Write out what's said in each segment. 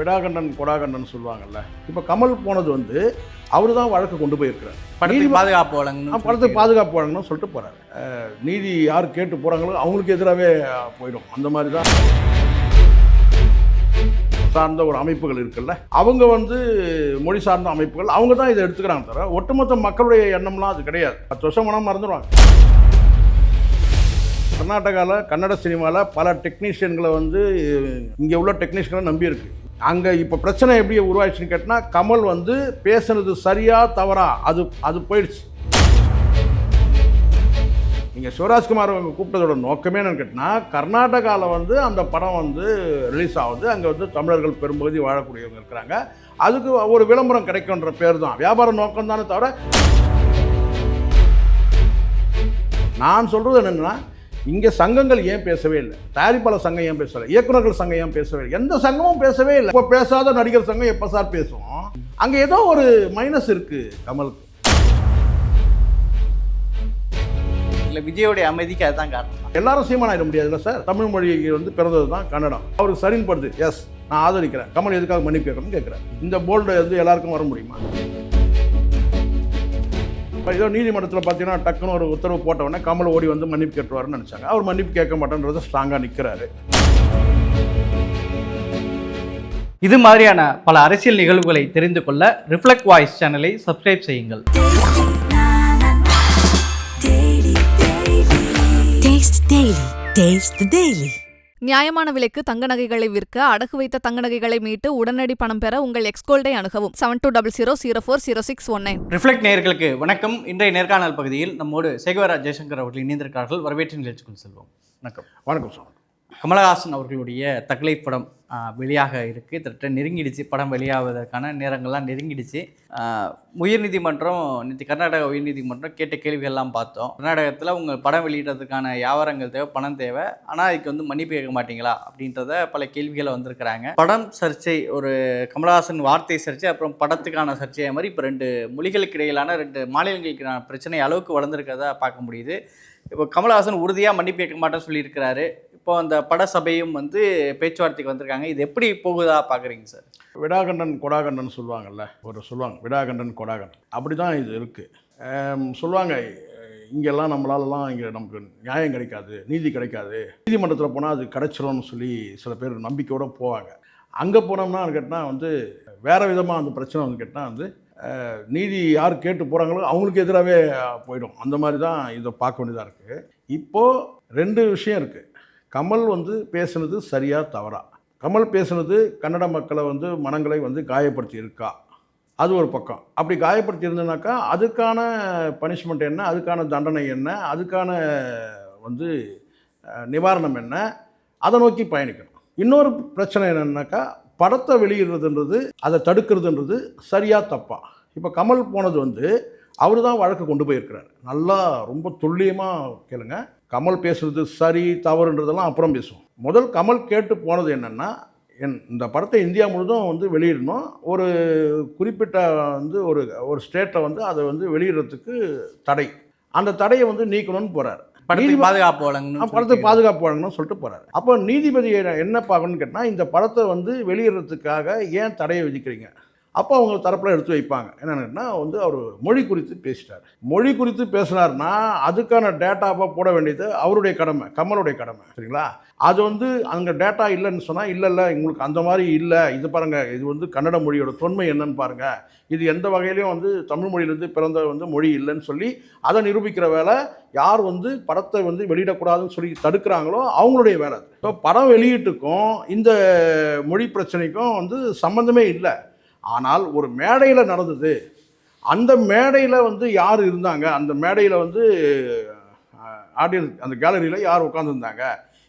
விடாகண்டன் கொடாகண்டன் சொல்லுவாங்கல்ல. இப்போ கமல் போனது வந்து அவர் தான் வழக்கு கொண்டு போயிருக்கிறார். படத்துக்கு பாதுகாப்பு வழங்கணும் படத்துக்கு பாதுகாப்பு வழங்கணும்னு சொல்லிட்டு அஹ், நீதி யார் கேட்டு போறாங்களோ அவங்களுக்கு எதிராகவே போயிடும். அந்த மாதிரி தான் சார்ந்த ஒரு அமைப்புகள் இருக்குல்ல. அவங்க வந்து மொழி சார்ந்த அமைப்புகள். அவங்க தான் இதை எடுத்துக்கிறாங்க தவிர ஒட்டுமொத்த மக்களுடைய எண்ணம்லாம் அது கிடையாது. பத்து வருஷம் மனம் மறந்துடுவாங்க கர்நாடகாவில் கன்னட சினிமாவில் பல டெக்னீஷியன்களை வந்து இங்கே உள்ள டெக்னீஷியனை நம்பி இருக்கு அங்கே இப்போ பிரச்சனை எப்படி உருவாயிடுச்சுன்னு கேட்டால் கமல் வந்து பேசுனது சரியா தவறா? அது அது போயிடுச்சு. நீங்கள் சிவராஜ்குமார் அவங்க கூப்பிட்டதோட நோக்கமே என்னன்னு கேட்டால் கர்நாடகாவில் வந்து அந்த படம் வந்து ரிலீஸ் ஆகுது. அங்கே வந்து தமிழர்கள் பெரும்பகுதி வாழக்கூடியவங்க இருக்கிறாங்க. அதுக்கு ஒரு விளம்பரம் கிடைக்குன்ற பேர் தான். வியாபார நோக்கம் தானே தவிர நான் சொல்கிறது என்னென்னா இங்கே சங்கங்கள் ஏன் பேசவே இல்லை? தயாரிப்பாளர் சங்கம் ஏன் பேசலை? இயக்குனர்கள் சங்கம் ஏன் பேசவே இல்லை? எந்த சங்கமும் பேசவே இல்லை. இப்போ பேசாத நடிகர் சங்கம் எப்போ சார் பேசும்? அங்கே ஏதோ ஒரு மைனஸ் இருக்குது கமலுக்கு இல்லை விஜயோடைய அமைதிக்கு அதுதான் காரணம். எல்லாரும் சீமான் ஆயிட முடியாதுல்ல சார்? தமிழ் மொழிக்கு வந்து பிறந்தது தான் கன்னடம். அவருக்கு சரின்னு படுது எஸ் நான் ஆதரிக்கிறேன். கமல் எதுக்காக மன்னிப்பு கேட்கணும்னு கேட்குறேன் இந்த போல்டு வந்து எல்லாருக்கும் வர முடியுமா? இப்போ ஏதோ நீதிமன்றத்தில் பார்த்தீங்கன்னா டக்குன்னு ஒரு உத்தரவு போட்ட உடனே கமல் ஓடி வந்து மன்னிப்பு கேட்டுருவாருன்னு நினச்சாங்க. அவர் மன்னிப்பு கேட்க மாட்டேன்றதை ஸ்ட்ராங்காக நிற்கிறாரு இது மாதிரியான பல அரசியல் நிகழ்வுகளை தெரிந்து கொள்ள ரிஃப்ளெக்ட் வாய்ஸ் சேனலை சப்ஸ்கிரைப் செய்யுங்கள். Taste the Daily. நியாயமான விலைக்கு தங்க நகைகளை விற்க அடகு வைத்த தங்க நகைகளை மீட்டு உடனடி பணம் பெற உங்கள் எக்ஸ்கோல்டை அணுகவும். Seven two double zero zero four zero six one nine Reflect நேயர்களுக்கு வணக்கம். இன்றைய நேர்காணல் பகுதியில் நம்மோடு சேகவரா ஜெயசங்கர் அவர்கள் இணைந்திருக்கிறார்கள். வரவேற்று நிகழ்ச்சிக்குள் செல்வோம். வணக்கம். வணக்கம் சார். கமலஹாசன் அவர்களுடைய தக்லை படம் வெளியாக இருக்குது கிட்டத்தட்ட நெருங்கிடுச்சு. படம் வெளியாவதற்கான நேரங்கள்லாம் நெருங்கிடுச்சு. உயர்நீதிமன்றம் நேற்று கர்நாடக உயர்நீதிமன்றம் கேட்ட கேள்விகள்லாம் பார்த்தோம். கர்நாடகத்தில் உங்கள் படம் வெளியிடுறதுக்கான வியாபாரங்கள் தேவை பணம் தேவை. ஆனால் அதுக்கு வந்து மன்னிப்பு கேட்க மாட்டீங்களா? அப்படின்றத பல கேள்விகளை வந்திருக்கிறாங்க. படம் சர்ச்சை ஒரு கமலஹாசன் வார்த்தை சர்ச்சை அப்புறம் படத்துக்கான சர்ச்சை மாதிரி இப்போ ரெண்டு மொழிகளுக்கு இடையிலான ரெண்டு மாநிலங்களுக்கான பிரச்சனை அளவுக்கு வளர்ந்துருக்கிறதா பார்க்க முடியுது. இப்போ கமலஹாசன் உறுதியாக மன்னிப்பு கேட்க மாட்டேன்னு சொல்லியிருக்கிறாரு. இப்போ அந்த பட சபையும் வந்து பேச்சுவார்த்தைக்கு வந்திருக்காங்க. இது எப்படி போகுதா பார்க்குறீங்க சார்? விடாகண்டன் கொடாகண்டன் சொல்லுவாங்கல்ல ஒரு சொல்லுவாங்க விடாகண்டன் கொடாகண்டன். அப்படி தான் இது இருக்குது சொல்லுவாங்க இங்கெல்லாம் நம்மளாலலாம் இங்கே நமக்கு நியாயம் கிடைக்காது நீதி கிடைக்காது. நீதிமன்றத்தில் போனால் அது கிடைச்சிரும்னு சொல்லி சில பேர் நம்பிக்கையோடு போவாங்க. அங்கே போனோம்னா கேட்டால் வந்து வேறு விதமாக அந்த பிரச்சனை வந்து கேட்டால் வந்து நீதி யார் கேட்டு போகிறாங்களோ அவங்களுக்கு எதிராகவே போயிடும். அந்த மாதிரி தான் இதை பார்க்க வேண்டியதாக இருக்குது இப்போது ரெண்டு விஷயம் இருக்குது கமல் வந்து பேசுனது சரியாக தவறா? கமல் பேசுனது கன்னட மக்களை வந்து மனங்களை வந்து காயப்படுத்தி இருக்கா அது ஒரு பக்கம். அப்படி காயப்படுத்தி இருந்ததுனாக்கா அதுக்கான பனிஷ்மெண்ட் என்ன? அதுக்கான தண்டனை என்ன? அதுக்கான வந்து நிவாரணம் என்ன? அதை நோக்கி பயணிக்கணும். இன்னொரு பிரச்சனை என்னன்னாக்கா படத்தை வெளியிடுறதுன்றது அதை தடுக்கிறதுன்றது சரியாக தப்பா? இப்போ கமல் போனது வந்து அவர் தான் வழக்கு கொண்டு போயிருக்கிறார். நல்லா ரொம்ப துல்லியமாக கேளுங்க. கமல் பேசுறது சரி தவறுன்றதெல்லாம் அப்புறம் பேசுவோம். முதல் கமல் கேட்டு போனது என்னென்னா என் இந்த படத்தை இந்தியா முழுதும் வந்து வெளியிடணும். ஒரு குறிப்பிட்ட வந்து ஒரு ஒரு ஸ்டேட்டை வந்து அதை வந்து வெளியிடுறதுக்கு தடை. அந்த தடையை வந்து நீக்கணும்னு போகிறார் படத்துக்கு பாதுகாப்பு வழங்கணும் படத்துக்கு பாதுகாப்பு வழங்கணும்னு சொல்லிட்டு போகிறாரு அப்போ நீதிபதி என்ன பார்க்கணும்னு கேட்டால் இந்த படத்தை வந்து வெளியிடுறதுக்காக ஏன் தடையை விதிக்கிறீங்க? அப்போ அவங்க தரப்பில் எடுத்து வைப்பாங்க. என்னென்னா வந்து அவர் மொழி குறித்து பேசிட்டார். மொழி குறித்து பேசினார்னா அதுக்கான டேட்டாவை போட வேண்டியது அவருடைய கடமை கமலுடைய கடமை. சரிங்களா? அது வந்து அங்கே டேட்டா இல்லைன்னு சொன்னால் இல்லை இல்லை உங்களுக்கு அந்த மாதிரி இல்லை. இது பாருங்கள் இது வந்து கன்னட மொழியோட தொன்மை என்னன்னு பாருங்கள் இது எந்த வகையிலையும் வந்து தமிழ் மொழியிலேருந்து பிறந்த வந்து மொழி இல்லைன்னு சொல்லி அதை நிரூபிக்கிற வேலை யார் வந்து படத்தை வந்து வெளியிடக்கூடாதுன்னு சொல்லி தடுக்கிறாங்களோ அவங்களுடைய வேலை இப்போ படம் வெளியீட்டுக்கும் இந்த மொழி பிரச்சனைக்கும் வந்து சம்மந்தமே இல்லை. ஆனால் ஒரு மேடையில் நடந்தது. அந்த மேடையில் வந்து யார் இருந்தாங்க? அந்த மேடையில் வந்து ஆடியன்ஸ் அந்த கேலரியில் யார் உட்காந்துருந்தாங்க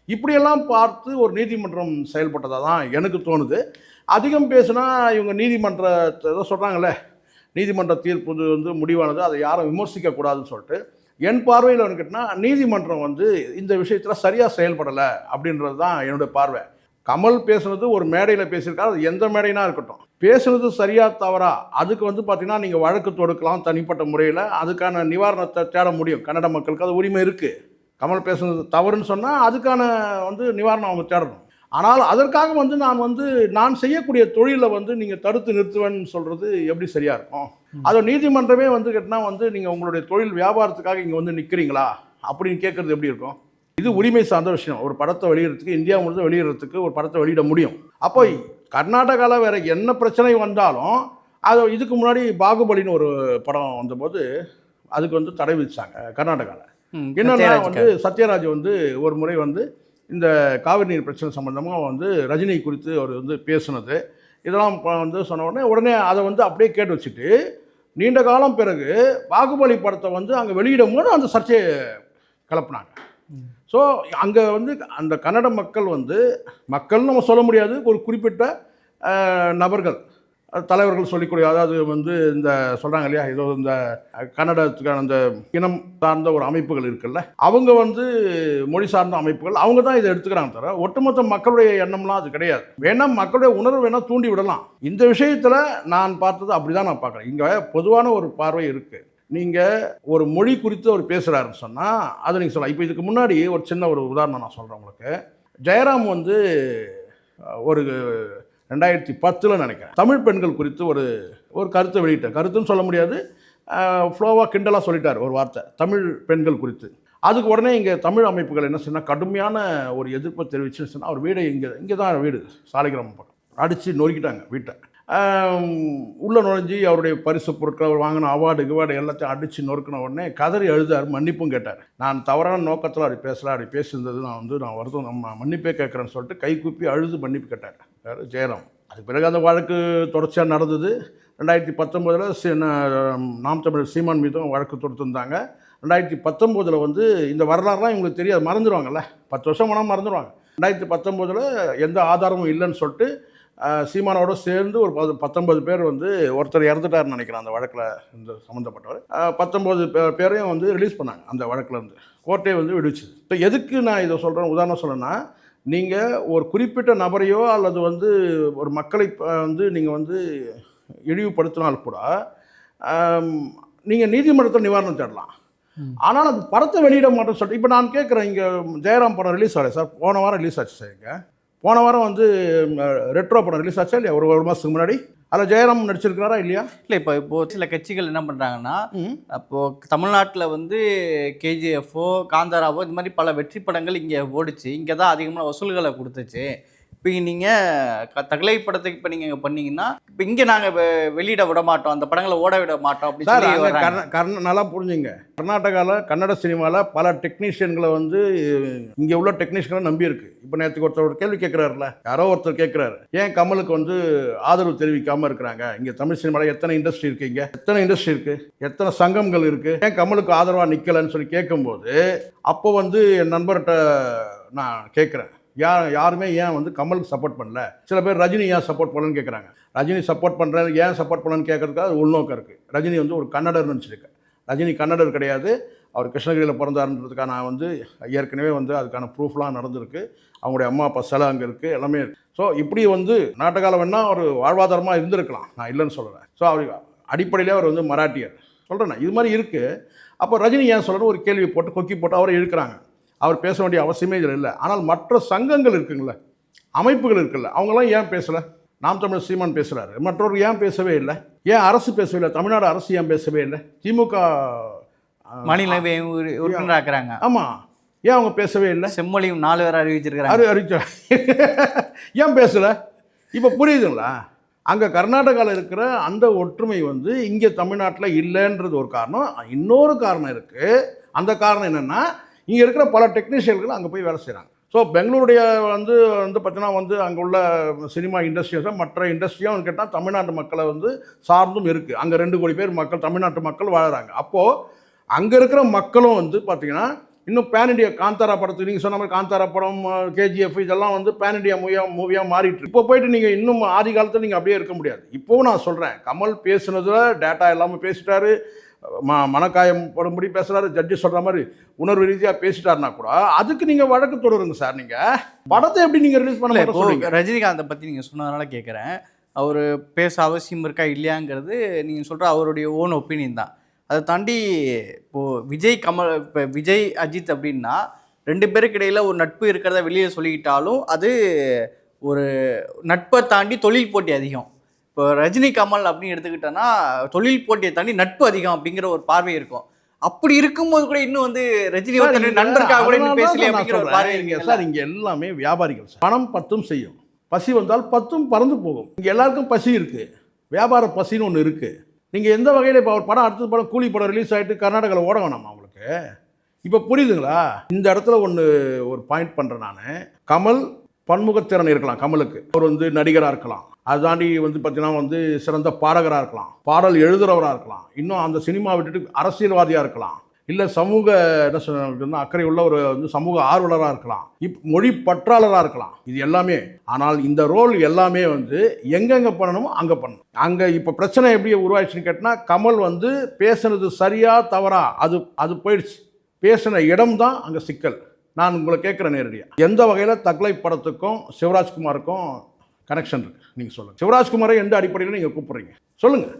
இப்படியெல்லாம் பார்த்து ஒரு நீதிமன்றம் செயல்பட்டதாக தான் எனக்கு தோணுது. அதிகம் பேசுனா இவங்க நீதிமன்றத்தை ஏதோ சொல்கிறாங்களே நீதிமன்ற தீர்ப்பு இது வந்து முடிவானது அதை யாரும் விமர்சிக்கக்கூடாதுன்னு சொல்லிட்டு என் பார்வையில் வந்து கேட்டால் நீதிமன்றம் வந்து இந்த விஷயத்தில் சரியாக செயல்படலை அப்படின்றது தான் என்னுடைய பார்வை. கமல் பேசுனது ஒரு மேடையில் பேசியிருக்காரு. அது எந்த மேடைனா இருக்கட்டும். பேசுனது சரியா தவறா அதுக்கு வந்து பார்த்தீங்கன்னா நீங்கள் வழக்கு தொடுக்கலாம் தனிப்பட்ட முறையில். அதுக்கான நிவாரணத்தை தேட முடியும். கன்னட மக்களுக்கு அது உரிமை இருக்குது கமல் பேசுனது தவறுன்னு சொன்னால் அதுக்கான வந்து நிவாரணம் அவங்க தேடணும். ஆனால் அதற்காக வந்து நான் வந்து நான் செய்யக்கூடிய தொழிலை வந்து நீங்கள் தடுத்து நிறுத்துவேன்னு சொல்கிறது எப்படி சரியாக இருக்கும்? அதை நீதிமன்றமே வந்து கேட்டினா வந்து நீங்கள் உங்களுடைய தொழில் வியாபாரத்துக்காக இங்கே வந்து நிற்கிறீங்களா அப்படின்னு கேட்குறது எப்படி இருக்கும்? இது உரிமை சார்ந்த விஷயம். ஒரு படத்தை வெளியிடறதுக்கு இந்தியா முழுவதும் வெளியிடறதுக்கு ஒரு படத்தை வெளியிட முடியும். அப்போ கர்நாடகாவில் வேற என்ன பிரச்சனை வந்தாலும் அது இதுக்கு முன்னாடி பாகுபலின்னு ஒரு படம் வந்தபோது அதுக்கு வந்து தடை விதிச்சாங்க கர்நாடகாவில் என்னன்னா வந்து சத்யராஜ் வந்து ஒரு முறை வந்து இந்த காவிரி நீர் பிரச்சனை சம்மந்தமாக வந்து ரஜினி குறித்து அவர் வந்து பேசுனது. இதெல்லாம் வந்து சொன்ன உடனே உடனே அதை வந்து அப்படியே கேட்டு வச்சுட்டு நீண்ட காலம் பிறகு பாகுபலி படத்தை வந்து அங்கே வெளியிடும் போது அந்த சர்ச்சையை கிளப்புனாங்க. ஸோ அங்கே வந்து அந்த கன்னட மக்கள் வந்து மக்கள்னு நம்ம சொல்ல முடியாது ஒரு குறிப்பிட்ட நபர்கள். தலைவர்கள் சொல்லிக்கூடிய அதாவது வந்து இந்த சொல்கிறாங்க இல்லையா ஏதோ இந்த கன்னடத்துக்கான அந்த இனம் சார்ந்த ஒரு அமைப்புகள் இருக்குல்ல அவங்க வந்து மொழி சார்ந்த அமைப்புகள் அவங்க தான் இதை எடுத்துக்கிறாங்க தவிர ஒட்டுமொத்த மக்களுடைய எண்ணம்லாம் அது கிடையாது. வேணால் மக்களுடைய உணர்வு வேணால் தூண்டி விடலாம். இந்த விஷயத்தில் நான் பார்த்தது அப்படி தான் நான் பார்க்குறேன். இங்கே பொதுவான ஒரு பார்வை இருக்குது நீங்கள் ஒரு மொழி குறித்து அவர் பேசுகிறாருன்னு சொன்னால் அதை நீங்கள் சொல்லலாம். இப்போ இதுக்கு முன்னாடி ஒரு சின்ன ஒரு உதாரணம் நான் சொல்கிறேன் உங்களுக்கு. ஜெயராம் வந்து ஒரு ரெண்டாயிரத்தி பத்தில் நினைக்கிறேன். தமிழ் பெண்கள் குறித்து ஒரு ஒரு கருத்தை வெளியிட்டார். கருத்துன்னு சொல்ல முடியாது. ஃப்ளோவாக கிண்டலாக சொல்லிட்டார் ஒரு வார்த்தை. தமிழ் பெண்கள் குறித்து. அதுக்கு உடனே இங்கே தமிழ் அமைப்புகள் என்ன சொன்னால் கடுமையான ஒரு எதிர்ப்பை தெரிவிச்சுன்னு சொன்னால் அவர் வீடு இங்கே இங்கே தான் வீடு சாலிகிராமம் பக்கம். அடித்து நொறுக்கிட்டாங்க வீட்டை. உள்ளே நுழைஞ்சி அவருடைய பரிசு பொருட்கள் அவர் வாங்கின அவார்டு கிவார்டு எல்லாத்தையும் அடித்து நொறுக்கின உடனே கதறி அழுதார் மன்னிப்பும் கேட்டார். நான் தவறான நோக்கத்தில் அப்படி பேசல அப்படி பேசியிருந்தது நான் வந்து நான் வருத்தம் நம்ம மன்னிப்பே கேட்குறேன்னு சொல்லிட்டு கை கூப்பி அழுது மன்னிப்பு கேட்டார். யார் ஜெயராம். அதுக்கு பிறகு அந்த வழக்கு தொடர்ச்சியாக நடந்தது. ரெண்டாயிரத்தி பத்தொம்போதில் நாம் தமிழர் சீமான் மீதும் வழக்கு தொடுத்திருந்தாங்க. ரெண்டாயிரத்தி பத்தொம்போதில் வந்து இந்த வரலாறுலாம் இவங்களுக்கு தெரியாது மறந்துடுவாங்கல்ல பத்து வருஷம் போனால் மறந்துடுவாங்க ரெண்டாயிரத்தி பத்தொம்போதில் எந்த ஆதாரமும் இல்லைன்னு சொல்லிட்டு சீமானோட சேர்ந்து ஒரு பத்து பத்தொன்பது பேர் வந்து ஒருத்தர் இறந்துட்டாருன்னு நினைக்கிறேன் அந்த வழக்கில் இந்த சம்மந்தப்பட்டவர் அஹ், பத்தொன்பது பே- பேரையும் வந்து ரிலீஸ் பண்ணாங்க அந்த வழக்குல இருந்து. கோர்ட்டே வந்து விடுச்சுது இப்போ எதுக்கு நான் இதை சொல்கிறேன் உதாரணம் சொல்லணும்னா நீங்கள் ஒரு குறிப்பிட்ட நபரையோ அல்லது வந்து ஒரு மக்களை வந்து நீங்கள் வந்து இழிவுபடுத்தினால் கூட நீங்கள் நீதிமன்றத்தில் நிவாரணம் தேடலாம். ஆனால் அது படத்தை வெளியிட மாட்டோம்னு சொல்லிட்டு இப்போ நான் கேட்குறேன் இங்கே ஜெயராம் படம் ரிலீஸ் ஆகலை சார். போன வாரம் ரிலீஸ் ஆச்சு சார் இங்கே. போன வாரம் வந்து ரெட்ரோ படம் ரிலீஸ் ஆச்சா இல்லையா? ஒரு ஒரு மாதத்துக்கு முன்னாடி. அதில் ஜெயராம் நடிச்சிருக்கிறாரா இல்லையா? இல்லை இப்போ இப்போ சில கட்சிகள் என்ன பண்ணுறாங்கன்னா அப்போது தமிழ்நாட்டில் வந்து கேஜிஎஃப்ஓ காந்தாராவோ இந்த மாதிரி பல வெற்றி படங்கள் இங்கே ஓடிச்சு. இங்கே தான் அதிகமான வசூல்களை கொடுத்துச்சு. இப்போ நீங்கள் தகலை படத்துக்கு இப்போ நீங்கள் பண்ணீங்கன்னா இப்போ இங்கே நாங்கள் வெளியிட விட மாட்டோம் அந்த படங்களை ஓட விட மாட்டோம் அப்படின்னு சொல்லி கர்நா நல்லா புரிஞ்சுங்க. கர்நாடகாவில் கன்னட சினிமாவில் பல டெக்னீஷியன்களை வந்து இங்கே உள்ள டெக்னீஷியனை நம்பி இருக்கு. இப்போ நேற்றுக்கு ஒருத்தர் ஒரு கேள்வி கேட்குறாருல யாரோ ஒருத்தர் கேட்குறாரு ஏன் கமலுக்கு வந்து ஆதரவு தெரிவிக்காமல் இருக்கிறாங்க? இங்கே தமிழ் சினிமாவில் எத்தனை இண்டஸ்ட்ரி இருக்கு இங்கே? எத்தனை இண்டஸ்ட்ரி இருக்கு? எத்தனை சங்கங்கள் இருக்கு? ஏன் கமலுக்கு ஆதரவாக நிற்கலன்னு சொல்லி கேட்கும்போது அப்போ வந்து என் நண்பர்கிட்ட நான் கேட்குறேன் யார் யாருமே ஏன் வந்து கமலுக்கு சப்போர்ட் பண்ணல? சில பேர் ரஜினி ஏன் சப்போர்ட் பண்ணலன்னு கேட்குறாங்க ரஜினி சப்போர்ட் பண்ணுறேன் ஏன் சப்போர்ட் பண்ணலன்னு கேட்கறதுக்கு அது உள்நோக்கம் இருக்குது ரஜினி வந்து ஒரு கன்னடர் நினச்சிருக்கேன் ரஜினி கன்னடர் கிடையாது. அவர் கிருஷ்ணகிரியில் பிறந்தாருன்றதுக்கான நான் வந்து ஏற்கனவே வந்து அதுக்கான ப்ரூஃப்லாம் நடந்திருக்கு. அவங்களுடைய அம்மா அப்பா சிலை அங்கே இருக்குது எல்லாமே இருக்குது ஸோ இப்படி வந்து நாட்டகாலம் வேணால் ஒரு வாழ்வாதாரமாக இருந்திருக்கலாம். நான் இல்லைன்னு சொல்கிறேன் ஸோ அவர் அடிப்படையிலே அவர் வந்து மராட்டியர். சொல்கிறேன் இது மாதிரி இருக்குது அப்போ ரஜினி ஏன் சொல்லணும் ஒரு கேள்வி போட்டு கொக்கி போட்டு அவரை இழுக்கிறாங்க. அவர் பேச வேண்டிய அவசியமே இதில் இல்லை. ஆனால் மற்ற சங்கங்கள் இருக்குங்களே அமைப்புகள் இருக்குல்ல அவங்களாம் ஏன் பேசலை? நாம் தமிழர் சீமான் பேசுகிறாரு மற்றவர்கள் ஏன் பேசவே இல்லை? ஏன் அரசு பேசவே இல்லை? தமிழ்நாடு அரசு ஏன் பேசவே இல்லை? திமுக மாநிலவை உறு- உறுப்பினராக்குறாங்க. ஆமாம் ஏன் அவங்க பேசவே இல்லை? செம்மொழியும் நாலு பேர் அறிவிச்சிருக்கிறாங்க. அறிவிச்ச? ஏன் பேசல? இப்போ புரியுதுங்களா? அங்கே கர்நாடகாவில் இருக்கிற அந்த ஒற்றுமை வந்து இங்கே தமிழ்நாட்டில் இல்லைன்றது ஒரு காரணம். இன்னொரு காரணம் இருக்குது அந்த காரணம் என்னென்னா இங்கே இருக்கிற பல டெக்னீஷியன்கள் அங்கே போய் வேலை செய்கிறாங்க ஸோ பெங்களூருடைய வந்து வந்து பார்த்தீங்கன்னா வந்து அங்கே உள்ள சினிமா இண்டஸ்ட்ரியஸும் மற்ற இண்டஸ்ட்ரியும் கேட்டால் தமிழ்நாட்டு மக்களை வந்து சார்ந்தும் இருக்குது அங்கே ரெண்டு கோடி பேர் மக்கள் தமிழ்நாட்டு மக்கள் வாழுறாங்க. அப்போது அங்கே இருக்கிற மக்களும் வந்து பார்த்திங்கன்னா இன்னும் பேன் இண்டியா காந்தாரா படத்துக்கு நீங்கள் சொன்ன மாதிரி காந்தாரா படம் கேஜிஎஃப் இதெல்லாம் வந்து பேன் இண்டியா மூவியாக மூவியாக மாறிட்டு இப்போ போயிட்டு நீங்கள் இன்னும் ஆதி காலத்தில் நீங்கள் அப்படியே இருக்க முடியாது. இப்போவும் நான் சொல்கிறேன் கமல் பேசுனதில் டேட்டா எல்லாமே பேசிட்டாரு. ம மனக்காயம் படும்படி பேசுகிறாரு ஜட்ஜி சொல்கிற மாதிரி உணர்வு ரீதியாக பேசிட்டாருனா கூட அதுக்கு நீங்கள் வழக்கு தொடருங்க சார் நீங்கள் படத்தை எப்படி நீங்கள் ரிலீஸ் பண்ண இல்லை மாட்டோம் இப்போ ரஜினிகாந்தை பற்றி நீங்கள் சொன்னதுனால கேட்குறேன் அவர் பேச அவசியம் இருக்கா இல்லையாங்கிறது நீங்கள் சொல்கிற அவருடைய ஓன் ஒப்பீனியன் தான். அதை தாண்டி இப்போது விஜய் கமல் இப்போ விஜய் அஜித் அப்படின்னா ரெண்டு பேருக்கு இடையில ஒரு நட்பு இருக்கிறத வெளியே சொல்லிக்கிட்டாலும் அது ஒரு நட்பை தாண்டி தொழில் போட்டி அதிகம். இப்போ ரஜினி கமல் அப்படின்னு எடுத்துக்கிட்டோன்னா தொழில் போட்டியை தாண்டி நட்பு அதிகம் அப்படிங்கிற ஒரு பார்வை இருக்கும். அப்படி இருக்கும்போது கூட இன்னும் வந்து ரஜினி நண்பருக்காக கூட இன்னும் அப்படிங்கிற ஒரு. பார்வை இருக்குல்ல? சார் இங்க எல்லாமே வியாபாரிகள். பணம் பத்தும் செய்யும். பசி வந்தால் பத்தும் பறந்து போகும். இங்க எல்லாருக்கும் பசி இருக்கு. வியாபார பசின்னு ஒன்று இருக்கு. நீங்க எந்த வகையில் இப்போ ஒரு படம் அடுத்த படம் கூலி படம் ரிலீஸ் ஆயிட்டு கர்நாடகாவில் ஓட வேணாமா உங்களுக்கு? இப்போ புரியுதுங்களா? இந்த இடத்துல ஒன்று ஒரு பாயிண்ட் பண்ணுறேன் நான். கமல் பன்முகத்திறன் இருக்கலாம் கமலுக்கு. அவர் வந்து நடிகராக இருக்கலாம். அது தாண்டி வந்து பார்த்தீங்கன்னா வந்து சிறந்த பாடகராக இருக்கலாம். பாடல் எழுதுறவராக இருக்கலாம். இன்னும் அந்த சினிமா விட்டுட்டு அரசியல்வாதியாக இருக்கலாம். இல்லை சமூக என்ன சொல்றது அக்கறை உள்ள ஒரு வந்து சமூக ஆர்வலராக இருக்கலாம். இப் மொழி பற்றாளராக இருக்கலாம். இது எல்லாமே. ஆனால் இந்த ரோல் எல்லாமே வந்து எங்கெங்கே பண்ணணுமோ அங்கே பண்ணணும். அங்கே இப்போ பிரச்சனை எப்படி உருவாயிடுச்சுன்னு கேட்டால் கமல் வந்து பேசுனது சரியா தவறா? அது அது போயிடுச்சு. பேசின இடம் தான் அங்கே சிக்கல். நான் உங்களை கேட்குறேன் நேரடியாக எந்த வகையில் தக்லை படத்துக்கும் சிவராஜ்குமாருக்கும் கனெக்ஷன் இருக்குது நீங்கள் சொல்லுங்கள் சிவராஜ்குமாரை எந்த அடிப்படையில் நீங்கள் கூப்பிட்றீங்க? சொல்லுங்கள்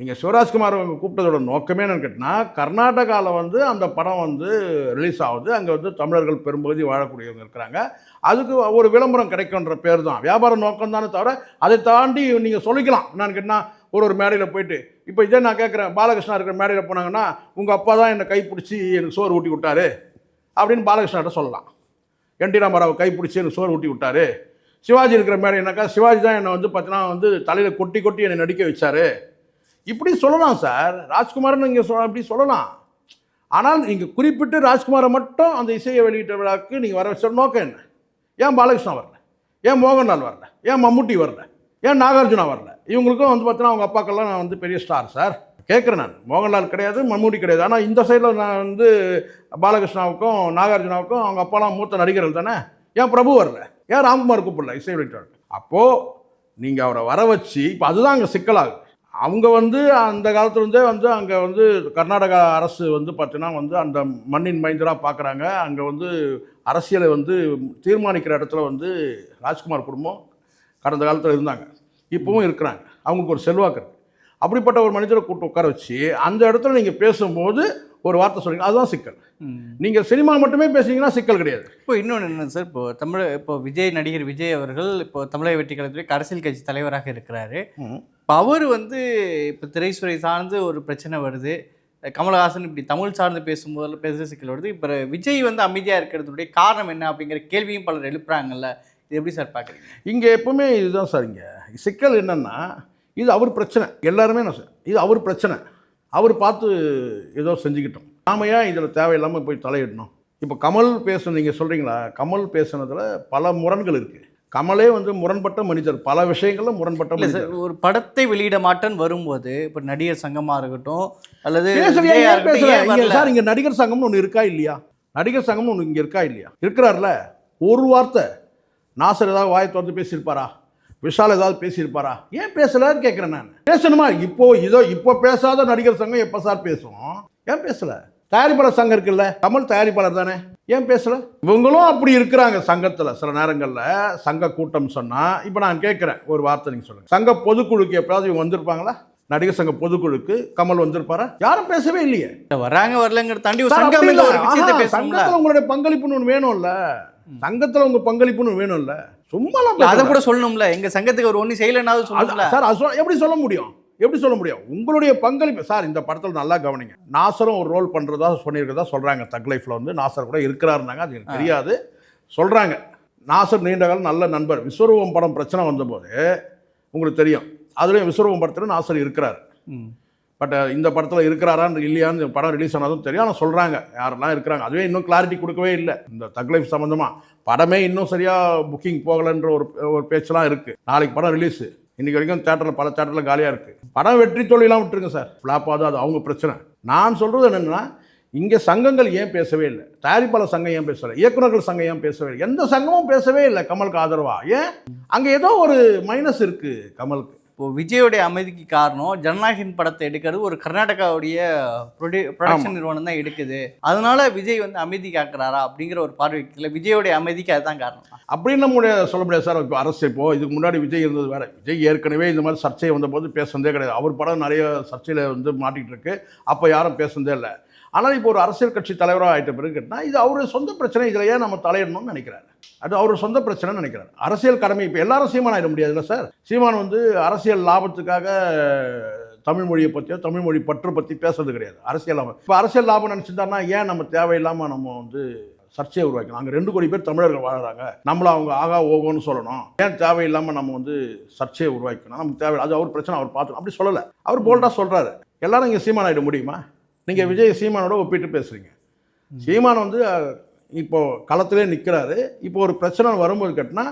நீங்கள் சிவராஜ்குமார் அவங்க கூப்பிட்டதோட நோக்கமே என்னன்னு கேட்டால் கர்நாடகாவில் வந்து அந்த படம் வந்து ரிலீஸ் ஆகுது. அங்கே வந்து தமிழர்கள் பெரும்பகுதி வாழக்கூடியவங்க இருக்கிறாங்க. அதுக்கு ஒரு விளம்பரம் கிடைக்குன்ற பேர் தான். வியாபார நோக்கம் தானே தவிர அதை தாண்டி நீங்கள் சொல்லிக்கலாம். என்னன்னு கேட்டால் ஒரு ஒரு மேடையில் போயிட்டு இப்போ இதே நான் கேட்குறேன் பாலகிருஷ்ணா இருக்கிற மேடையில் போனாங்கன்னா உங்கள் அப்பா தான் என்னை கைப்பிடிச்சி எனக்கு சோறு ஊட்டி விட்டாரு அப்படின்னு பாலகிருஷ்ணாட்ட சொல்லலாம். என் டி ராமராவை கைப்பிடிச்சி எனக்கு சோறு ஊட்டி விட்டாரு. சிவாஜி இருக்கிற மேடைனாக்கா சிவாஜி தான் என்னை வந்து பார்த்தீங்கன்னா வந்து தலையில் கொட்டி கொட்டி என்னை நடிக்க வச்சார். இப்படி சொல்லலாம் சார். ராஜ்குமார்னு இங்கே சொல்ல அப்படி சொல்லலாம். ஆனால் நீங்கள் குறிப்பிட்டு ராஜ்குமாரை மட்டும் அந்த இசையை வெளியிட்ட விழாவுக்கு நீங்கள் வர வச்ச நோக்கம் என்ன? ஏன் பாலகிருஷ்ணா வரல? ஏன் மோகன்லால் வரல? ஏன் மம்முட்டி வரல? ஏன் நாகார்ஜுனா வரல? இவங்களுக்கும் வந்து பார்த்தீங்கன்னா அவங்க அப்பாக்கெல்லாம் நான் வந்து பெரிய ஸ்டார் சார். கேட்குறேன் நான். மோகன்லால் கிடையாது மம்முட்டி கிடையாது. ஆனால் இந்த சைடில் நான் வந்து பாலகிருஷ்ணாவுக்கும் நாகார்ஜுனாவுக்கும் அவங்க அப்பாலாம் மூத்த நடிகர்கள் தானே? ஏன் பிரபு வரல? ஏன் ராம்குமார் கூப்பிடல? இசை அப்போது நீங்கள் அவரை வர வச்சு இப்போ அதுதான் அங்கே சிக்கலாகுது. அவங்க வந்து அந்த காலத்துலேருந்தே வந்து அங்கே வந்து கர்நாடகா அரசு வந்து பார்த்தீங்கன்னா வந்து அந்த மண்ணின் மைந்தராக பார்க்குறாங்க அங்கே வந்து அரசியலை வந்து தீர்மானிக்கிற இடத்துல வந்து ராஜ்குமார் குடும்பம் கடந்த காலத்தில் இருந்தாங்க. இப்போவும் இருக்கிறாங்க. அவங்களுக்கு ஒரு செல்வாக்கு இருக்குது அப்படிப்பட்ட ஒரு மனிதரை கூட்டு உட்கார வச்சு அந்த இடத்துல நீங்கள் பேசும்போது ஒரு வார்த்தை சொல்றீங்க அதுதான் சிக்கல். நீங்கள் சினிமா மட்டுமே பேசுனீங்கன்னா சிக்கல் கிடையாது. இப்போ இன்னொன்று என்ன சார் இப்போ தமிழ் இப்போ விஜய் நடிகர் விஜய் அவர்கள் இப்போ தமிழக வெற்றி கழகத்துடைய அரசியல் கட்சி தலைவராக இருக்கிறாரு. இப்போ அவர் வந்து இப்போ திரைத்துறை சார்ந்து ஒரு பிரச்சனை வருது. கமலஹாசன் இப்படி தமிழ் சார்ந்து பேசும்போது பேசுகிற சிக்கல் வருது. இப்போ விஜய் வந்து அமைதியாக இருக்கிறதுடைய காரணம் என்ன அப்படிங்கிற கேள்வியும் பலர் எழுப்புறாங்கல்ல. இது எப்படி சார் பார்க்குறீங்க? இங்கே எப்பவுமே இதுதான் சார் இங்கே. சிக்கல் என்னன்னா இது அவர் பிரச்சனை. எல்லாருமே நான். இது அவர் பிரச்சனை. அவர் பார்த்து ஏதோ செஞ்சுக்கிட்டோம். நாம ஏன் இதில் தேவையில்லாமல் போய் தலையிடணும்? இப்போ கமல் பேச நீங்கள் சொல்கிறீங்களா கமல் பேசுனதுல பல முரண்கள் இருக்குது கமலே வந்து முரண்பட்ட மனிதர். பல விஷயங்கள்ல முரண்பட்ட மனிதர். ஒரு படத்தை வெளியிட மாட்டேன்னு வரும்போது இப்போ நடிகர் சங்கமாக இருக்கட்டும் அல்லது? சார் இங்க நடிகர் சங்கம்னு ஒன்று இருக்கா இல்லையா? நடிகர் சங்கம்னு ஒன்று இங்கே இருக்கா இல்லையா? இருக்கிறார்ல? ஒரு வார்த்தை. நாசர் ஏதாவது வாயை திறந்து பேசியிருப்பாரா? விஷால் ஏதாவது பேசியிருப்பாரா? ஏன் பேசலன்னு கேட்குறேன் நான். பேசணுமா? இப்போ இதோ இப்போ பேசாத நடிகர் சங்கம் எப்போ சார் பேசும்? ஏன் பேசல? தயாரிப்பாளர் சங்கம் இருக்குல்ல கமல் தயாரிப்பாளர் தானே. ஏன் பேசல? இவங்களும் அப்படி இருக்கிறாங்க சங்கத்தில் சில நேரங்களில். சங்க கூட்டம் சொன்னால் இப்போ நான் கேட்குறேன் ஒரு வார்த்தை நீங்கள் சொல்லுங்கள் சங்க பொதுக்குழுக்கு எப்பயாவது இவங்க வந்திருப்பாங்களா? நடிகர் சங்க பொதுக்குழுக்கு கமல் வந்திருப்பாரா? யாரும் பேசவே இல்லையே. வராங்க வரலங்கிறத தாண்டி சங்கத்துல உங்களுடைய பங்களிப்புன்னு ஒண்ணு வேணும்ல. சங்கத்துல உங்க பங்களிப்புன்னு வேணும்ல. சும்மாலாம் அதை. கூட சொல்லணும்ல. எங்க சங்கத்துக்கு ஒரு ஒண்ணு செய்யலைனாலும் அது- சொல்லணும்ல. சார் அது எப்படி சொல்ல முடியும்? எப்படி சொல்ல முடியும்? உங்களுடைய பங்களிப்பு சார் இந்த படத்தில் நல்லா கவனிங்க. நாசரும் ஒரு ரோல் பண்ணுறதா சொல்லியிருக்கிறதா சொல்கிறாங்க தக் லைஃப்பில் வந்து. நாசர் கூட இருக்கிறாருனாங்க அது எனக்கு தெரியாது. சொல்கிறாங்க நாசர் நீண்ட காலம் நல்ல நண்பர். விஸ்வரூபம் படம் பிரச்சனை வந்தபோது உங்களுக்கு தெரியும். அதுலேயும் விஸ்வரூபம் படத்தில் நாசர் இருக்கிறார். பட் இந்த படத்தில் இருக்கிறாரான்னு இல்லையான்னு படம் ரிலீஸ் ஆனதும் தெரியும். ஆனால் சொல்கிறாங்க யாரெல்லாம் இருக்கிறாங்க? அதுவே இன்னும் கிளாரிட்டி கொடுக்கவே இல்லை. இந்த தக் லைஃப் சம்மந்தமாக படமே இன்னும் சரியாக புக்கிங் போகலைன்ற ஒரு ஒரு பேச்செலாம் இருக்குது நாளைக்கு படம் ரிலீஸு இன்றைக்கி வரைக்கும் தேட்டரில் பல தேட்டரில் காலியாக இருக்குது படம் வெற்றி தொழிலாம் விட்டுருங்க சார். ஃப்ளாப் ஆகுது அது அவங்க பிரச்சனை. நான் சொல்கிறது என்னென்னா இங்கே சங்கங்கள் ஏன் பேசவே இல்லை? தயாரிப்பாளர் சங்கம் ஏன் பேசலை? இயக்குனர்கள் சங்கம் ஏன் பேசவே இல்லை? எந்த சங்கமும் பேசவே இல்லை கமலுக்கு ஆதரவாக ஏன்? அங்கே ஏதோ ஒரு மைனஸ் இருக்குது கமலுக்கு. இப்போ விஜயோடைய அமைதிக்கு காரணம் ஜனநாயகன் படத்தை எடுக்கிறது ஒரு கர்நாடகாவுடைய ப்ரொடியூ ப்ரொடக்ஷன் நிறுவனம் தான் எடுக்குது. அதனால விஜய் வந்து அமைதி காக்குறாரா அப்படிங்கிற ஒரு பார்வைக்கு இல்லை விஜயோடைய அமைதிக்கு அதுதான் காரணம். அப்படின்னு நம்முடைய சொல்ல முடியாது சார். இப்போ அரசு இப்போ இதுக்கு முன்னாடி விஜய் இருந்தது வேற. விஜய் ஏற்கனவே இந்த மாதிரி சர்ச்சை வந்தபோது பேசுனதே கிடையாது. அவர் படம் நிறைய சர்ச்சையில் வந்து மாட்டிகிட்டு இருக்கு. அப்போ யாரும் பேசுனதே இல்லை. ஆனால் இப்போ ஒரு அரசியல் கட்சி தலைவராக ஆகிட்ட பிறகு கேட்டால் இது அவருடைய சொந்த பிரச்சனை இதில் ஏன் நம்ம தலையிடணும்னு நினைக்கிறாரு. அது அவர் சொந்த பிரச்சனைன்னு நினைக்கிறார். அரசியல் கடமை இப்போ எல்லாரும் சீமான் ஆயிட முடியாதுல்ல சார்? சீமான் வந்து அரசியல் லாபத்துக்காக தமிழ் மொழியை பற்றியோ தமிழ் மொழி பற்று பற்றி பேசுறது கிடையாது. அரசியல் லாபம். இப்போ அரசியல் லாபம் நினச்சிருந்தாருன்னா ஏன் நம்ம தேவையில்லாமல் நம்ம வந்து சர்ச்சையை உருவாக்கணும் அங்கே ரெண்டு கோடி பேர் தமிழர்கள் வாழுறாங்க. நம்மள அவங்க ஆகா ஓகோன்னு சொல்லணும். ஏன் தேவையில்லாமல் நம்ம வந்து சர்ச்சையை உருவாக்கணும்? நமக்கு தேவை அது அவர் பிரச்சனை அவர் பார்த்துக்கணும் அப்படி சொல்லலை. அவர் போல்டாக சொல்கிறாரு எல்லாரும் இங்கே சீமான் ஆகிட முடியுமா? நீங்கள் விஜய் சீமானோட ஒப்பிட்டு பேசுகிறீங்க சீமான் வந்து அஹ், இப்போ களத்திலே நிற்கிறாரு இப்போ ஒரு பிரச்சனை வரும்போது கேட்டினா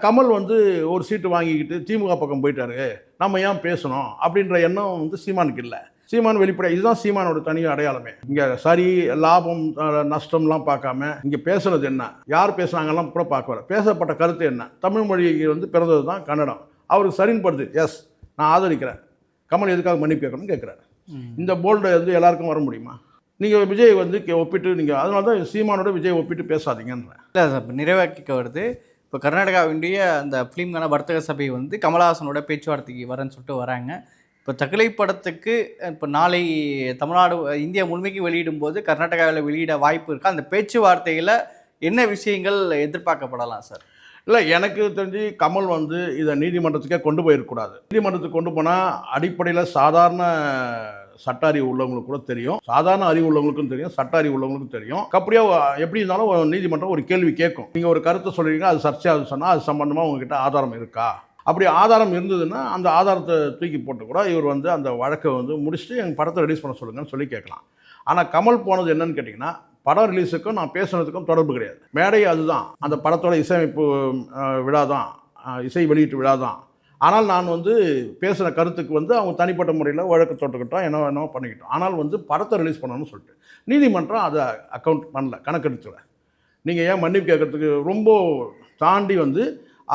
கமல் வந்து ஒரு சீட்டு வாங்கிக்கிட்டு திமுக பக்கம் போயிட்டாரு. நம்ம ஏன் பேசணும்? அப்படின்ற எண்ணம் வந்து சீமானுக்கு இல்லை. சீமான் வெளிப்படை இதுதான் சீமானோட தனி அடையாளமே. இங்கே சரி லாபம் நஷ்டம்லாம் பார்க்காம இங்கே பேசுனது என்ன? யார் பேசுனாங்கலாம் கூட பார்க்க வர. பேசப்பட்ட கருத்து என்ன? தமிழ் மொழிக்கு வந்து பிறந்தது தான் கன்னடம். அவருக்கு சரின்னு படுது. எஸ் நான் ஆதரிக்கிறேன். கமல் எதுக்காக மன்னிப்பு கேட்கணும்னு கேட்குறாரு. இந்த போல்டு வந்து எல்லாருக்கும் வர முடியுமா? நீங்கள் விஜய் வந்து ஒப்பிட்டு நீங்கள் அதனால தான் சீமானோட விஜய் ஒப்பிட்டு பேசாதீங்கன்றேன். இல்லை சார் இப்போ நிறைவேற்றிக்க வருது. இப்போ கர்நாடகாவினுடைய அந்த ஃபிலிம்கான வர்த்தக சபை வந்து கமலஹாசனோட பேச்சுவார்த்தைக்கு வரேன்னு சொல்லிட்டு வராங்க. இப்போ தக்கலை படத்துக்கு இப்போ நாளை தமிழ்நாடு இந்தியா முழுமைக்கு வெளியிடும் போது கர்நாடகாவில் வெளியிட வாய்ப்பு இருக்கா? அந்த பேச்சுவார்த்தையில் என்ன விஷயங்கள் எதிர்பார்க்கப்படலாம் சார்? இல்லை எனக்கு தெரிஞ்சு கமல் வந்து இதை நீதிமன்றத்துக்கே கொண்டு போயிருக்கக்கூடாது. நீதிமன்றத்துக்கு கொண்டு போனால் அடிப்படையில் சாதாரண சட்ட அறிவு உள்ளவங்களுக்கு கூட தெரியும். சாதாரண அறிவு உள்ளவங்களுக்கும் தெரியும் சட்ட அறிவு உள்ளவங்களுக்கும் தெரியும். அப்படியே எப்படி இருந்தாலும் நீதிமன்றம் ஒரு கேள்வி கேட்கும். நீங்கள் ஒரு கருத்தை சொல்றீங்க அது சர்ச்சையாக சொன்னால் அது சம்மந்தமாக உங்ககிட்ட ஆதாரம் இருக்கா? அப்படி ஆதாரம் இருந்ததுன்னா அந்த ஆதாரத்தை தூக்கி போட்டு கூட இவர் வந்து அந்த வழக்கை வந்து முடிச்சுட்டு எங்கள் படத்தை ரிலீஸ் பண்ண சொல்லுங்கன்னு சொல்லி கேட்கலாம். ஆனால் கமல் போனது என்னன்னு கேட்டிங்கன்னா படம் ரிலீஸுக்கும் நான் பேசுனதுக்கும் தொடர்பு கிடையாது. மேடை அதுதான். அந்த படத்தோட இசையமைப்பு விழா தான் இசை வெளியீட்டு விழா தான் ஆனால் நான் வந்து பேசுகிற கருத்துக்கு வந்து அவங்க தனிப்பட்ட முறையில் வழக்கு தொட்டுக்கிட்டோம் என்ன என்னவோ பண்ணிக்கிட்டோம். ஆனால் வந்து படத்தை ரிலீஸ் பண்ணணும்னு சொல்லிட்டு. நீதிமன்றம் அதை அக்கௌண்ட் பண்ணல கணக்கெடுத்துல நீங்கள் ஏன் மன்னிப்பு கேட்கறதுக்கு ரொம்ப தாண்டி வந்து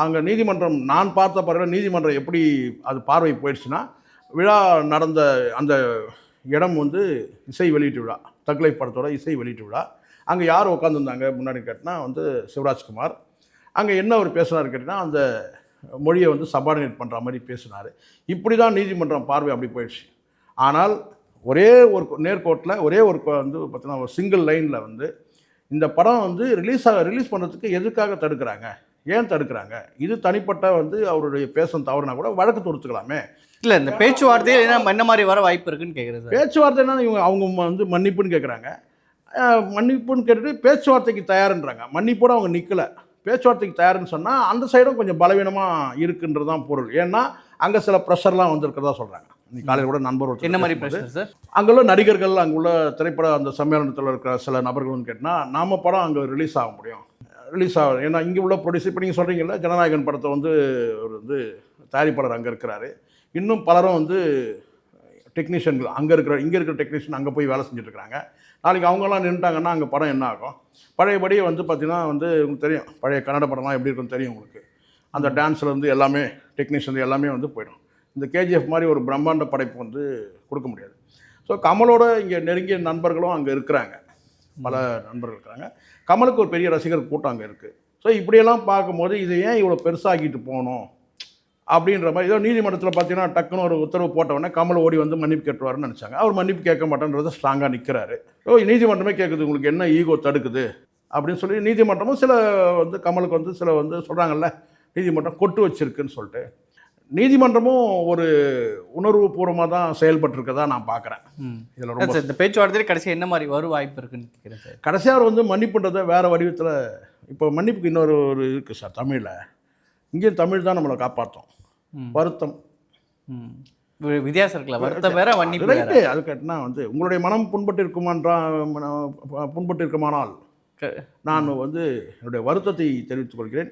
அங்கே நீதிமன்றம் நான் பார்த்த பிறகு நீதிமன்றம் எப்படி அது பார்வை போயிடுச்சுன்னா விழா நடந்த அந்த இடம் வந்து இசை வெளியீட்டு விழா தக்லை படத்தோட இசை வெளியீட்டு விழா. அங்கே யார் உட்காந்துருந்தாங்க முன்னாடி கேட்டினா வந்து சிவராஜ்குமார். அங்கே என்ன அவர் பேசுனார் கேட்டிங்கன்னா அந்த மொழியை வந்து சபார்டினேட் பண்ணுற மாதிரி பேசினார். இப்படி தான் நீதிமன்றம் பார்வை அப்படி போயிடுச்சு. ஆனால் ஒரே ஒரு நேர்கோட்டில் ஒரே ஒரு வந்து பார்த்தீங்கன்னா ஒரு சிங்கிள் லைனில் வந்து இந்த படம் வந்து ரிலீஸ் ஆக ரிலீஸ் பண்ணுறதுக்கு எதுக்காக தடுக்கிறாங்க? ஏன் தடுக்கிறாங்க? இது தனிப்பட்ட வந்து அவருடைய பேசும் தவறுனா கூட வழக்கு தொடுத்துக்கலாமே. இல்லை இந்த பேச்சுவார்த்தையில் என்ன என்ன மாதிரி வர வாய்ப்பு இருக்குன்னு கேட்குறேன் சார். பேச்சுவார்த்தைனா இவங்க அவங்க வந்து மன்னிப்புன்னு கேட்குறாங்க மன்னிப்புன்னு கேட்டுட்டு பேச்சுவார்த்தைக்கு தயாருன்றாங்க. மன்னிப்போட அவங்க நிற்கலை பேச்சுவார்த்தைக்கு தயாருன்னு சொன்னால் அந்த சைடும் கொஞ்சம் பலவீனமாக இருக்குன்றது தான் பொருள். ஏன்னா அங்கே சில ப்ரெஷர்லாம் வந்திருக்கிறதா சொல்கிறாங்க இன்னைக்கு காலையில் கூட நண்பர் ஒருத்தர் என்ன மாதிரி பிரச்சனை சார் அங்குள்ள நடிகர்கள் அங்குள்ள திரைப்பட அந்த சம்மேளனத்தில் இருக்கிற சில நபர்கள்னு கேட்டால் நாம படம் அங்கே ரிலீஸ் ஆக முடியும். ரிலீஸ் ஆகும் ஏன்னா இங்கே உள்ள ப்ரொடியூசர் இப்போ நீங்கள் சொல்கிறீங்கல்ல ஜனநாயகன் படத்தை வந்து ஒரு வந்து தயாரிப்பாளர் அங்கே இருக்கிறாரு. இன்னும் பலரும் வந்து டெக்னீஷியன்கள் அங்கே இருக்கிற இங்கே இருக்கிற டெக்னீஷியன் அங்கே போய் வேலை செஞ்சுட்டு இருக்காங்க நாளைக்கு அவங்கெல்லாம் நின்றுட்டாங்கன்னா அங்கே படம் என்ன ஆகும்? பழையபடி வந்து பார்த்திங்கன்னா வந்து உங்களுக்கு தெரியும். பழைய கன்னட படம்லாம் எப்படி இருக்குன்னு தெரியும் உங்களுக்கு. அந்த டான்ஸ்லேருந்து எல்லாமே டெக்னீஷியன் எல்லாமே வந்து போயிடும். இந்த கேஜிஎஃப் மாதிரி ஒரு பிரம்மாண்ட படைப்பு வந்து கொடுக்க முடியாது. ஸோ கமலோட இங்கே நெருங்கிய நண்பர்களும் அங்கே இருக்கிறாங்க. பல நண்பர்கள் இருக்கிறாங்க. கமலுக்கு ஒரு பெரிய ரசிகர் கூட்டம் அங்கே இருக்குது ஸோ இப்படியெல்லாம் பார்க்கும்போது இதை ஏன் இவ்வளோ பெருசாக்கிட்டு போகணும் அப்படின்ற மாதிரி. ஏதோ நீதிமன்றத்தில் பார்த்தீங்கன்னா டக்குன்னு ஒரு உத்தரவு போட்ட உடனே கமல் ஓடி வந்து மன்னிப்பு கேட்டுருவாருன்னு நினச்சாங்க. அவர் மன்னிப்பு கேட்க மாட்டேன்றதை ஸ்ட்ராங்காக நிற்கிறாரு ஓ நீதிமன்றமே கேட்குது உங்களுக்கு என்ன ஈகோ தடுக்குது? அப்படின்னு சொல்லி நீதிமன்றமும் சில வந்து கமலுக்கு வந்து சில வந்து சொல்கிறாங்கல்ல நீதிமன்றம் கொட்டு வச்சிருக்குன்னு சொல்லிட்டு. நீதிமன்றமும் ஒரு உணர்வுபூர்வமாக தான் செயல்பட்டிருக்கதா நான் பார்க்குறேன் இதில் ரொம்ப இந்த பேச்சுவார்த்தையில் கடைசி என்ன மாதிரி வரும் வாய்ப்பு இருக்குன்னு கேட்குறேன் சார். கடைசியாக அவர் வந்து மன்னிப்புன்றதை வேறு வடிவத்தில் இப்போ மன்னிப்புக்கு இன்னொரு ஒரு இருக்குது சார் தமிழில். இங்கேயும் தமிழ் தான் நம்மளை காப்பாற்றும். வருத்தம். வித்தியாசம் இருக்குல்ல வருத்தம் வேற வேற. ரைட்டு அது கேட்டினா வந்து உங்களுடைய மனம் புண்பட்டு இருக்குமான்றா புண்பட்டு இருக்குமானால் நான் வந்து என்னுடைய வருத்தத்தை தெரிவித்துக் கொள்கிறேன்.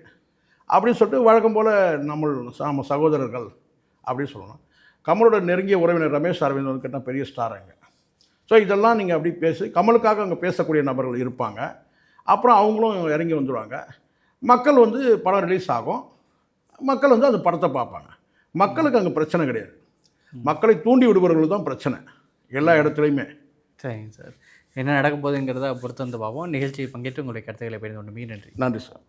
அப்படின்னு சொல்லிட்டு வழக்கம் போல் நம்ம நம்ம சகோதரர்கள் அப்படின்னு சொல்லணும். கமலோட நெருங்கிய உறவினர் ரமேஷ் அரவிந்த் வந்து கேட்டால் பெரிய ஸ்டார் அங்கே ஸோ இதெல்லாம் நீங்கள் அப்படி பேசி கமலுக்காக அங்கே பேசக்கூடிய நபர்கள் இருப்பாங்க. அப்புறம் அவங்களும் இறங்கி வந்துடுவாங்க மக்கள் வந்து படம் ரிலீஸ் ஆகும். மக்கள் வந்து அந்த படத்தை பார்ப்பாங்க. மக்களுக்கு அங்கே பிரச்சனை கிடையாது. மக்களை தூண்டி விடுபவர்கள் தான் பிரச்சனை. எல்லா இடத்துலையுமே. சரிங்க சார். என்ன நடக்க போகுதுங்கிறத பொறுத்து வந்து பார்ப்போம். நிகழ்ச்சியில் பங்கேற்று உங்களுடைய கருத்துக்களை பகிர்ந்து கொண்டு மிக நன்றி. நன்றி சார்.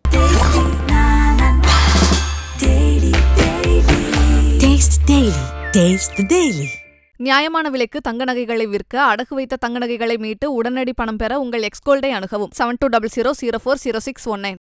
நியாயமான விலைக்கு தங்க நகைகளை விற்க அடகு வைத்த தங்க நகைகளை மீட்டு உடனடி பணம் பெற உங்கள் எக்ஸ்கோல்டை அணுகவும். Seven two double zero zero four zero six one nine